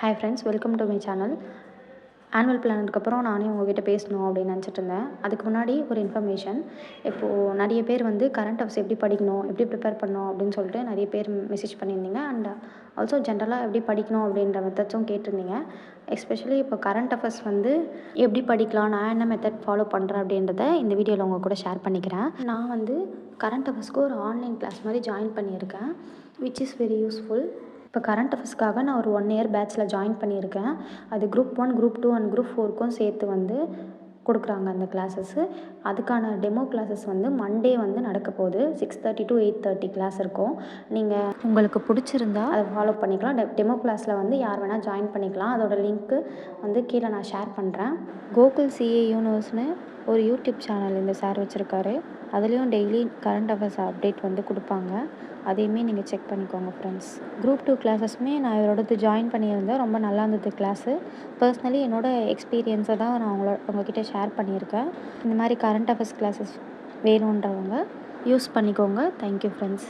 Hi friends welcome to my channel annual பிளானதுக்கப்புறம் நானே உங்ககிட்ட பேசணும் அப்படின்னு நினச்சிட்டு இருந்தேன். அதுக்கு முன்னாடி ஒரு இன்ஃபர்மேஷன் இப்போது நிறைய பேர் வந்து கரண்ட் அஃபேர்ஸ் எப்படி படிக்கணும் எப்படி ப்ரிப்பேர் பண்ணணும் அப்படின்னு சொல்லிட்டு நிறைய பேர் மெசேஜ் பண்ணியிருந்தீங்க. அண்ட் ஆல்சோ ஜென்ரலாக எப்படி படிக்கணும் அப்படின்ற மெத்தட்ஸும் கேட்டிருந்தீங்க. எஸ்பெஷலி இப்போ கரண்ட் அஃபேர்ஸ் வந்து எப்படி படிக்கலாம் நான் என்ன மெத்தட் ஃபாலோ பண்ணுறேன் அப்படின்றத இந்த வீடியோவில் உங்கள் கூட ஷேர் பண்ணிக்கிறேன். நான் வந்து கரண்ட் அஃபேர்ஸ்க்கு ஒரு ஆன்லைன் கிளாஸ் மாதிரி ஜாயின் பண்ணியிருக்கேன் விச் இஸ் வெரி யூஸ்ஃபுல் இப்போ கரண்ட் அஃபேர்ஸ்க்காக நான் ஒரு ஒன் இயர் பேட்ச்சில் ஜாயின் பண்ணியிருக்கேன். அது group one group two and group ஃபோருக்கும் சேர்த்து வந்து கொடுக்குறாங்க அந்த கிளாஸஸ்ஸு அதுக்கான டெமோ கிளாஸஸ் வந்து மண்டே வந்து நடக்க போகுது. Six thirty to eight thirty class இருக்கும். நீங்கள் உங்களுக்கு பிடிச்சிருந்தா அதை ஃபாலோ பண்ணிக்கலாம். டெ டெமோ கிளாஸில் வந்து யார் வேணால் ஜாயின் பண்ணிக்கலாம். அதோட லிங்க்கு வந்து கீழே நான் ஷேர் பண்ணுறேன் கோகுல் சிஏ யூனிவர்ஸ்னு ஒரு யூடியூப் சேனல் இந்த சார் வச்சுருக்காரு. அதுலேயும் டெய்லி கரண்ட் அஃபேர்ஸ் அப்டேட் வந்து கொடுப்பாங்க. அதையுமே நீங்கள் செக் பண்ணிக்கோங்க ஃப்ரெண்ட்ஸ் குரூப் டூ கிளாஸஸுமே நான் இவரோடது ஜாயின் பண்ணியிருந்தேன். ரொம்ப நல்லா இருந்தது கிளாஸு பர்சனலி என்னோடய எக்ஸ்பீரியன்ஸை தான் நான் உங்களோட உங்ககிட்ட ஷேர் பண்ணியிருக்கேன். இந்த மாதிரி கரண்ட் அஃபேர்ஸ் கிளாஸஸ் வேணுன்றவங்க யூஸ் பண்ணிக்கோங்க. Thank you friends